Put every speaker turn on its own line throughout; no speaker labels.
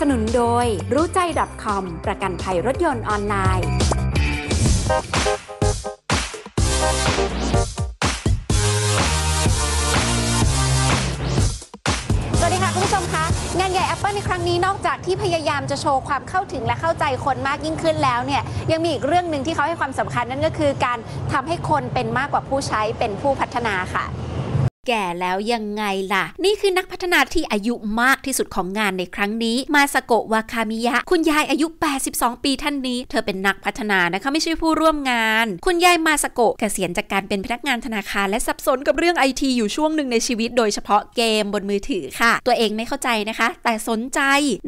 สนุนโดย รู้ใจ .com ประกันภัยรถยนต์ออนไลน์
สวัสดีค่ะคุณผู้ชมคะ งานใหญ่ Apple ในครั้งนี้นอกจากที่พยายามจะโชว์ความเข้าถึงและเข้าใจคนมากยิ่งขึ้นแล้วเนี่ยยังมีอีกเรื่องหนึ่งที่เขาให้ความสำคัญนั่นก็คือการทำให้คนเป็นมากกว่าผู้ใช้เป็นผู้พัฒนาค่ะ
แก่แล้วยังไงล่ะ นี่คือนักพัฒนาที่อายุมากที่สุดของงานในครั้งนี้ มาสโกะวาคามิยะ คุณยายอายุ 82 ปีท่านนี้ เธอเป็นนักพัฒนานะคะไม่ใช่ผู้ร่วมงาน คุณยายมาสโกะเกษียณจากการเป็นพนักงานธนาคารและสับสนกับเรื่องไอทีอยู่ช่วงหนึ่งในชีวิต โดยเฉพาะเกมบนมือถือค่ะ ตัวเองไม่เข้าใจนะคะ แต่สนใจ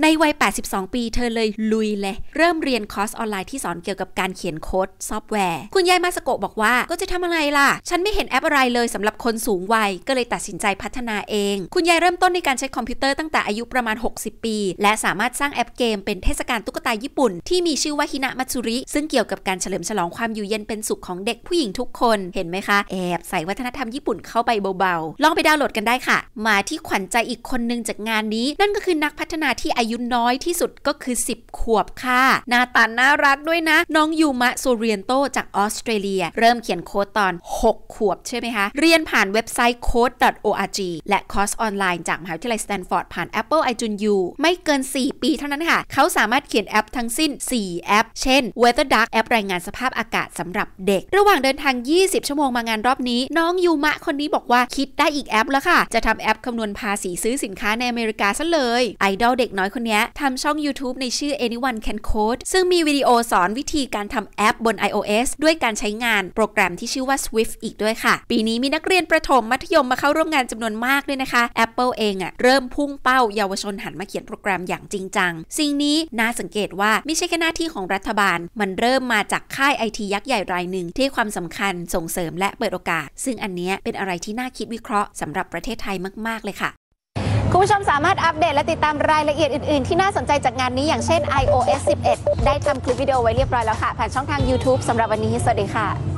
ในวัย 82 ปีเธอเลยลุยเลย เริ่มเรียนคอร์สออนไลน์ที่สอนเกี่ยวกับการเขียนโค้ดซอฟต์แวร์ คุณยายมาสโกะบอกว่าก็จะทำอะไรล่ะ ฉันไม่เห็นแอปอะไรเลยสำหรับคนสูงวัยก็เลยตัดสินใจพัฒนาเอง คุณยายเริ่มต้นในการใช้คอมพิวเตอร์ตั้งแต่อายุประมาณ 60 ปี และสามารถสร้างแอปเกมเป็นเทศกาลตุ๊กตาญี่ปุ่น ที่มีชื่อว่าฮินะมัตสุริ ซึ่งเกี่ยวกับการเฉลิมฉลองความอยู่เย็นเป็นสุขของเด็กผู้หญิงทุกคน เห็นไหมคะ แอบใส่วัฒนธรรมญี่ปุ่นเข้าไปเบาๆ ลองไปดาวน์โหลดกันได้ค่ะ มาที่ขวัญใจอีกคนนึงจากงานนี้ นั่นก็คือนักพัฒนาที่อายุน้อยที่สุดก็คือ 10 ขวบค่ะหน้าตาน่ารักด้วยนะ น้องยูมะโซเรียนโตจากออสเตรเลีย เริ่มเขียนโค้ดตอน 6 ขวบใช่ไหมคะ เรียนผ่านเว็บไซต์ code.org และคอร์สออนไลน์จากมหาวิทยาลัยสแตนฟอร์ดผ่าน Apple iTunes U ไม่เกิน 4 ปีเท่านั้นค่ะ เขาสามารถเขียนแอปทั้งสิ้น 4 แอป เช่น Weather Duck แอปรายงานสภาพอากาศสำหรับเด็ก ระหว่างเดินทาง 20 ชั่วโมงมางานรอบนี้ น้องยูมะคนนี้บอกว่าคิดได้อีกแอปแล้วค่ะ จะทำแอปคำนวณภาษีซื้อสินค้าในอเมริกาซะเลยไอดอลเด็กน้อยคนนี้ทำช่อง YouTube ในชื่อ Anyone Can Code ซึ่งมีวิดีโอสอนวิธีการทำแอปบน iOS ด้วยการใช้งานโปรแกรมที่ชื่อว่า Swift อีกด้วยค่ะ ปีนี้มีนักเรียนประถมมัธยมมาเข้าร่วมงานจำนวนมากด้วยนะคะ Apple เองอะเริ่มพุ่งเป้าเยาวชนหันมาเขียนโปรแกรมอย่างจริงจัง สิ่งนี้น่าสังเกตว่าไม่ใช่แค่หน้าที่ของรัฐบาล มันเริ่มมาจากค่ายไอทียักษ์ใหญ่รายหนึ่งที่ความสำคัญส่งเสริมและเปิดโอกาส ซึ่งอันเนี้ยเป็นอะไรที่น่าคิดวิเคราะห์สำหรับประเทศไทยมาก ๆ เลยค่ะ
คุณผู้ชมสามารถอัปเดตและติดตามรายละเอียดอื่น ๆ ที่น่าสนใจจากงานนี้อย่างเช่น iOS 11 ได้ทำคลิปวิดีโอไว้เรียบร้อยแล้วค่ะ ผ่านช่องทาง YouTube สำหรับวันนี้ สวัสดีค่ะ